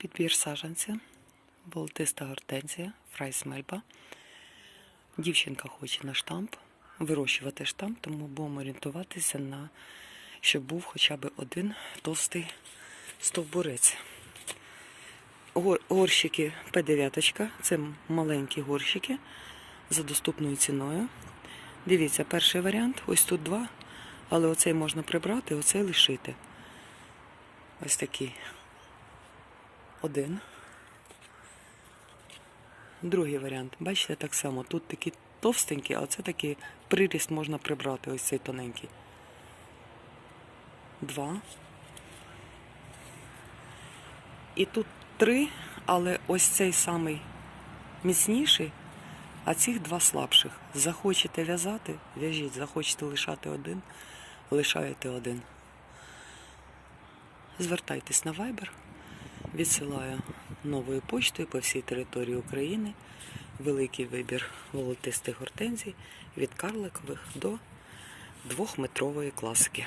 Підбір саджанця, волотиста гортензія, фрайс мельба. Дівчинка хоче на штамп, вирощувати штамп, тому будемо орієнтуватися на щоб був хоча б один товстий стовбурець. Гор- Горщики П9, це маленькі горщики за доступною ціною. Дивіться, перший варіант, ось тут два, але оцей можна прибрати, оцей лишити. Ось такий. Один. Другий варіант. Бачите, так само. Тут такі товстенькі, а це такий приріст можна прибрати, ось цей тоненький. Два. І тут три, але ось цей самий міцніший, а цих два слабших. Захочете в'язати, в'яжіть, захочете лишати один, лишаєте один. Звертайтесь на Viber. Відсилаю новою почтою по всій території України. Великий вибір волотистих гортензій від карликових до двохметрової класики.